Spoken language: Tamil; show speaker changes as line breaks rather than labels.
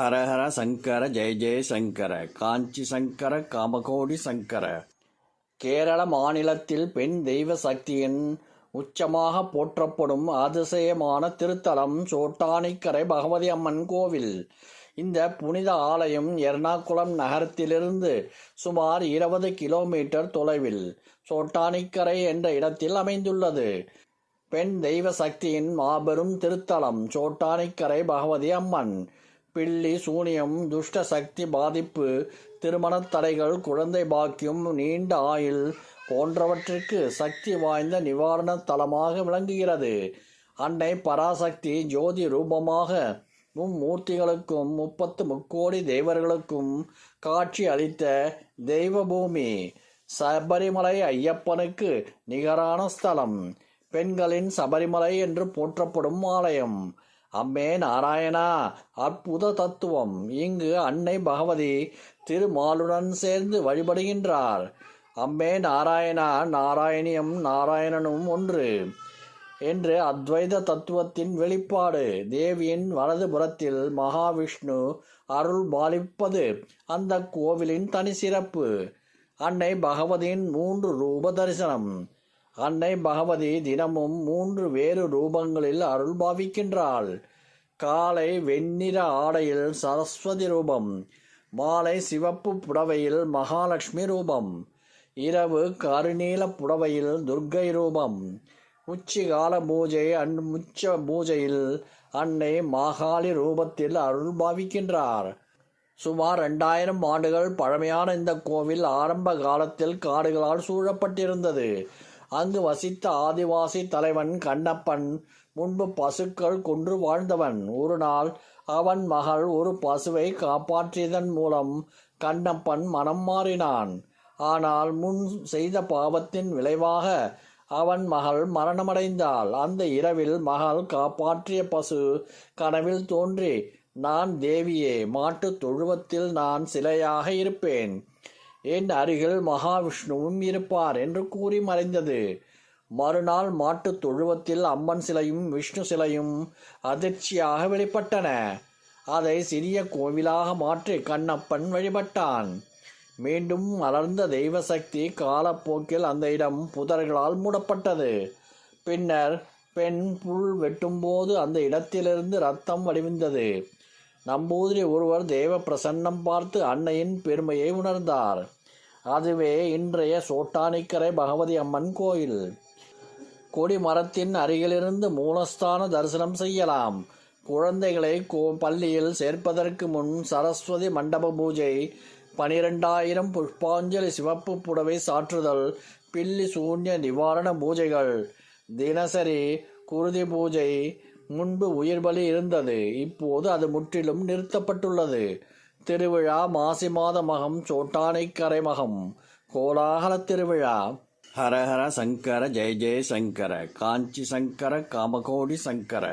ஹரஹர சங்கர ஜெய ஜெய சங்கர காஞ்சி சங்கர காமகோடி சங்கர. கேரள மாநிலத்தில் பெண் தெய்வ சக்தியின் உச்சமாக போற்றப்படும் அதிசயமான திருத்தலம் சோட்டானிக்கரை பகவதி அம்மன் கோவில். இந்த புனித ஆலயம் எர்ணாகுளம் நகரத்திலிருந்து சுமார் இருபது கிலோமீட்டர் தொலைவில் சோட்டானிக்கரை என்ற இடத்தில் அமைந்துள்ளது. பெண் தெய்வ சக்தியின் மாபெரும் திருத்தலம் சோட்டானிக்கரை பகவதி அம்மன். பில்லி சூனியம் துஷ்ட சக்தி பாதிப்பு திருமணத் தடைகள் குழந்தை பாக்கியம் நீண்ட ஆயுள் போன்றவற்றிற்கு சக்தி வாய்ந்த நிவாரண தலமாக விளங்குகிறது. அன்னை பராசக்தி ஜோதி ரூபமாக மும்மூர்த்திகளுக்கும் முப்பத்து முக்கோடி தேவர்களுக்கும் காட்சி அளித்த தெய்வபூமி சபரிமலை ஐயப்பனுக்கு நிகரான ஸ்தலம். பெண்களின் சபரிமலை என்று போற்றப்படும் ஆலயம். அம்மே நாராயணா அற்புத தத்துவம். இங்கு அன்னை பகவதி திருமாலுடன் சேர்ந்து வழிபடுகின்றார். அம்மே நாராயணா நாராயணியம் நாராயணனும் ஒன்று என்று அத்வைத தத்துவத்தின் வெளிப்பாடு. தேவியின் வலது புறத்தில் மகாவிஷ்ணு அருள் பாலிப்பது அந்த கோவிலின் தனி சிறப்பு அன்னை பகவதியின் மூன்று ரூப தரிசனம். அன்னை பகவதி தினமும் மூன்று வேறு ரூபங்களில் அருள் பாவிக்கின்றாள். காலை வெண்ணிற ஆடையில் சரஸ்வதி ரூபம் மாலை சிவப்பு புடவையில் மகாலட்சுமி ரூபம் இரவு கருநீல புடவையில் துர்க்கை ரூபம். உச்சிகால பூஜை அன் முச்ச பூஜையில் அன்னை மாகாளி ரூபத்தில் அருள் பாவிக்கின்றார். சுமார் ரெண்டாயிரம் ஆண்டுகள் பழமையான இந்த கோவில் ஆரம்ப காலத்தில் காடுகளால் சூழப்பட்டிருந்தது. அங்கு வசித்த ஆதிவாசி தலைவன் கண்ணப்பன் முன்பு பசுக்கள் கொன்று வாழ்ந்தவன். ஒரு நாள் அவன் மகள் ஒரு பசுவை காப்பாற்றியதன் மூலம் கண்ணப்பன் மனம் மாறினான். ஆனால் முன் செய்த பாவத்தின் விளைவாக அவன் மகள் மரணமடைந்தாள். அந்த இரவில் மகள் காப்பாற்றிய பசு கனவில் தோன்றி நான் தேவியே மாட்டுத் தொழுவத்தில் நான் சிலையாக இருப்பேன். என் அருகில் மகாவிஷ்ணுவும் இருப்பார் என்று கூறி மறைந்தது. மறுநாள் மாட்டுத் தொழுவத்தில் அம்மன் சிலையும் விஷ்ணு சிலையும் அதிர்ச்சியாக வெளிப்பட்டன. அதை சிறிய கோவிலாக மாற்றி கண்ணப்பன் வழிபட்டான். மீண்டும் மலர்ந்த தெய்வ சக்தி காலப்போக்கில் அந்த இடம் புதர்களால் மூடப்பட்டது. பின்னர் பெண் புல் வெட்டும்போது அந்த இடத்திலிருந்து ரத்தம் வடிவிந்தது. நம்பூதிரி ஒருவர் தேவ பிரசன்னம் பார்த்து அன்னையின் பெருமையை உணர்ந்தார். அதுவே இன்றைய சோட்டானிக்கரை பகவதி அம்மன் கோயில். கொடி மரத்தின் அருகிலிருந்து மூலஸ்தான தரிசனம் செய்யலாம். குழந்தைகளை கோ பள்ளியில் சேர்ப்பதற்கு முன் சரஸ்வதி மண்டப பூஜை பனிரெண்டாயிரம் புஷ்பாஞ்சலி சிவப்பு புடவை சாற்றுதல் பில்லி சூன்ய நிவாரண பூஜைகள் தினசரி குருதி பூஜை முன்பு உயிர்வலி இருந்தது இப்போது அது முற்றிலும் நிறுத்தப்பட்டுள்ளது. திருவிழா மாசி மாத மகம் சோட்டானைக்கரை மகம் கோலாகல திருவிழா. ஹரஹர சங்கர ஜெய ஜெய சங்கர காஞ்சி சங்கர காமகோடி சங்கர.